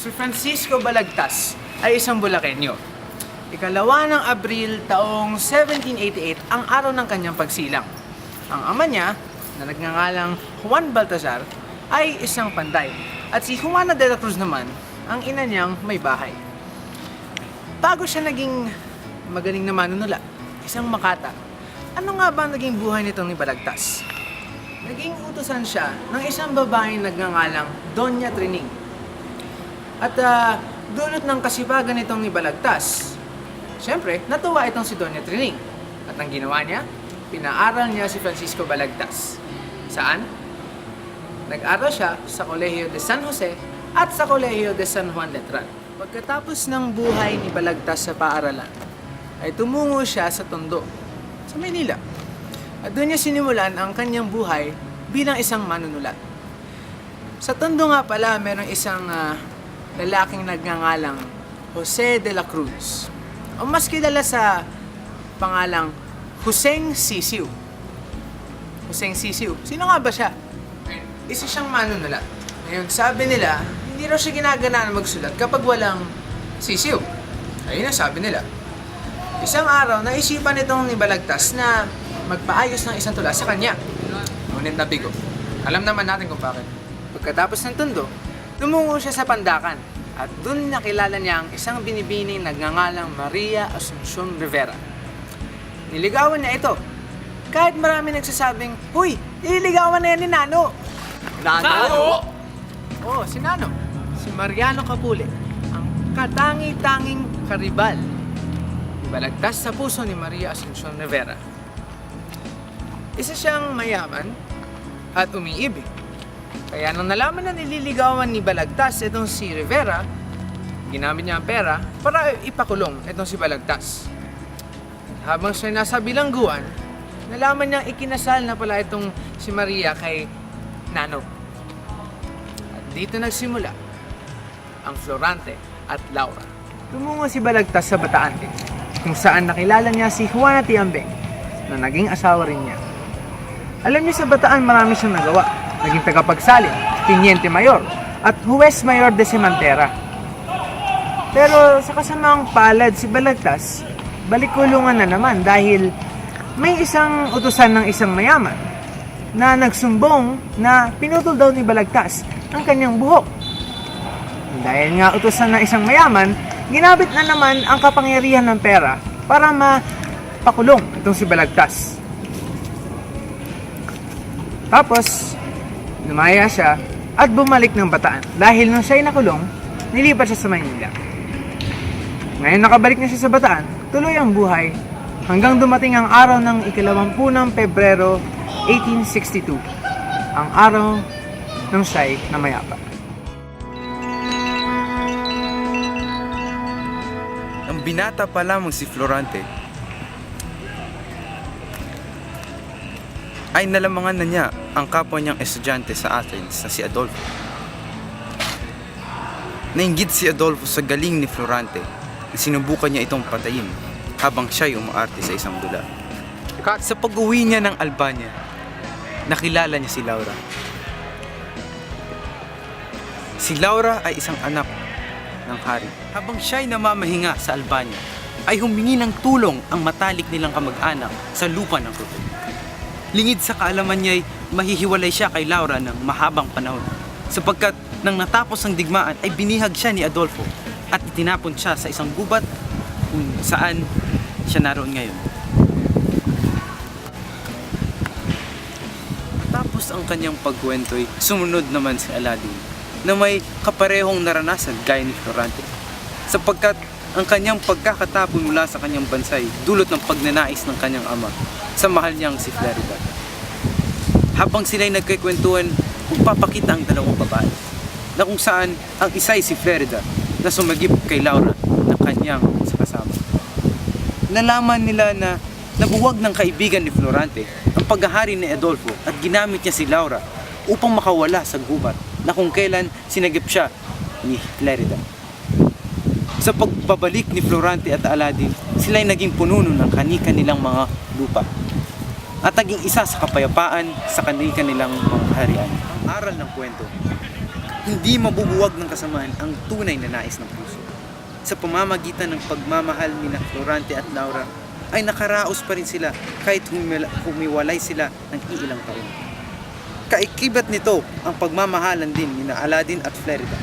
Sige. Si Francisco Balagtas ay isang Bulakenyo. Ikalawa ng Abril taong 1788 ang araw ng kanyang pagsilang. Ang ama niya, na nagngangalang Juan Baltazar, ay isang panday. At si Juana de la Cruz naman, ang ina niyang may bahay. Bago siya naging magaling na manunula, isang makata, ano nga ba naging buhay nitong ni Balagtas? Naging utusan siya ng isang babaeng nagngangalang Doña Trining. At ah, dulot ng kasipagan nitong ni Balagtas, Siyempre, natuwa itong si Doña Trining. At ang ginawa niya, pinaaral niya si Francisco Balagtas. Saan? Nag-aral siya sa Kolehiyo de San Jose at sa Kolehiyo de San Juan Letran. Pagkatapos ng buhay ni Balagtas sa paaralan, ay tumungo siya sa Tondo, sa Maynila. At doon niya sinimulan ang kanyang buhay bilang isang manunulat. Sa Tondo nga pala, merong isang ah, lalaking nagngangalang Jose de la Cruz. O mas kilala sa pangalang Huseng Sisiu. Huseng Sisiu. Sino nga ba siya? Isa siyang manunulat. Ngayon, sabi nila, hindi raw siya ginagana magsulat kapag walang sisiw. Ayun ang sabi nila. Isang araw, naisipan itong ni Balagtas na magpaayos ng isang tula sa kanya. Ngunit nabigo. Alam naman natin kung bakit. Pagkatapos ng tundo, tumungo siya sa Pandakan at doon nakilala niya ang isang binibining nagngangalang Maria Asuncion Rivera. Niligawan niya ito. Kahit marami nagsasabing, Huy, nililigawan na yan ni Nano. Nano? Oo, si Nano. Si Mariano Capule. Ang katangi-tanging karibal. Balagtas sa puso ni Maria Asuncion Rivera. Isa siyang mayaman at umiibig. Kaya nang nalaman na nililigawan ni Balagtas itong si Rivera, ginamit niya ang pera para ipakulong itong si Balagtas. Habang siya nasa bilangguan, nalaman niyang ikinasal na pala itong si Maria kay Nano. At dito nagsimula ang Florante at Laura. Tumungo si Balagtas sa Bataan din, kung saan nakilala niya si Juana Tiambeng na naging asawa rin niya. Alam niyo sa Bataan marami siyang nagawa. Naging tagapagsalin, Tiniente Mayor, at Huwes Mayor de Semantera. Pero sa kasamang palad si Balagtas, balik kulungan na naman dahil may isang utusan ng isang mayaman na nagsumbong na pinutol daw ni Balagtas ang kanyang buhok. Dahil nga utusan ng isang mayaman, ginamit na naman ang kapangyarihan ng pera para mapakulong itong si Balagtas. Tapos, lumaya siya at bumalik ng bataan. Dahil nung siya'y nakulong, nilipat siya sa Maynila. Ngayon nakabalik na siya sa bataan, tuloy ang buhay hanggang dumating ang araw ng ikalawampu ng Pebrero 1862. Ang araw ng siya'y namayapa. Ang binata pa lamang si Florante ay nalamangan na niya ang kapwa niyang estudyante sa Athens na si Adolfo. Nainggit si Adolfo sa galing ni Florante na sinubukan niya itong patayin habang siya'y umaarte sa isang dula. Sa pag-uwi niya ng Albania, nakilala niya si Laura. Si Laura ay isang anak ng hari. Habang siya'y namamahinga sa Albania, ay humingi ng tulong ang matalik nilang kamag-anak sa lupa ng Ruto. Lingid sa kaalaman niya'y mahihiwalay siya kay Laura ng mahabang panahon sapagkat nang natapos ang digmaan ay binihag siya ni Adolfo at itinapon siya sa isang gubat kung saan siya naroon ngayon. Tapos ang kanyang pagkwento'y sumunod naman si Aladdin na may kaparehong naranasan gaya ni Florante sapagkat ang kanyang pagkakatapon mula sa kanyang bansay dulot ng pagnanais ng kanyang ama sa mahal niyang si Florida. Habang sila'y nagkikwentuhan, magpapakita ang dalawang babae na kung saan ang isa ay si Florida na sumagip kay Laura na kanyang sa kasama. Nalaman nila na nabuwag ng kaibigan ni Florante ang paghahari ni Adolfo at ginamit niya si Laura upang makawala sa gubat na kung kailan sinagip siya ni Florida. Sa pagbabalik ni Florante at Aladdin, sila'y naging pununo ng kani-kanilang mga lupa at naging isa sa kapayapaan sa kani-kanilang mga harian. Ang aral ng kwento, hindi mabubuwag ng kasamaan ang tunay na nais ng puso. Sa pamamagitan ng pagmamahal ni Florante at Laura, ay nakaraos pa rin sila kahit humiwalay sila ng iilang taon. Kaikibat nito ang pagmamahalan din ni Aladdin at Flerida.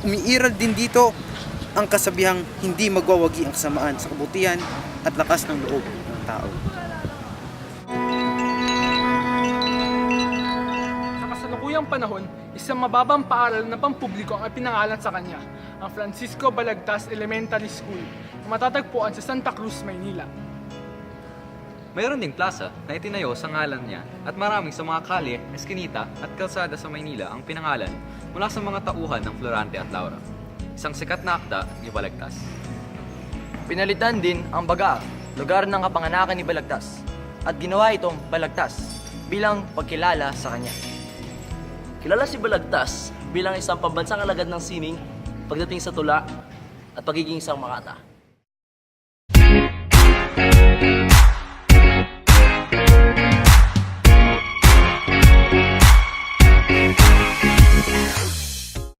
Umiiral din dito ang kasabihang hindi magwawagi ang kasamaan sa kabutihan at lakas ng loob ng tao. Sa kasalukuyang panahon, isang mababang paaral na pampubliko ang ipinangalan sa kanya, ang Francisco Balagtas Elementary School, na matatagpuan sa Santa Cruz, Maynila. Mayroon ding plaza na itinayo sa ngalan niya at maraming sa mga kalye, eskinita at kalsada sa Maynila ang pinangalan mula sa mga tauhan ng Florante at Laura. Isang sikat na akda ni Balagtas. Pinalitan din ang Baga, lugar ng kapanganakan ni Balagtas, at ginawa itong Balagtas bilang pagkilala sa kanya. Kilala si Balagtas bilang isang pambansang alagad ng sining pagdating sa tula at pagiging isang makata.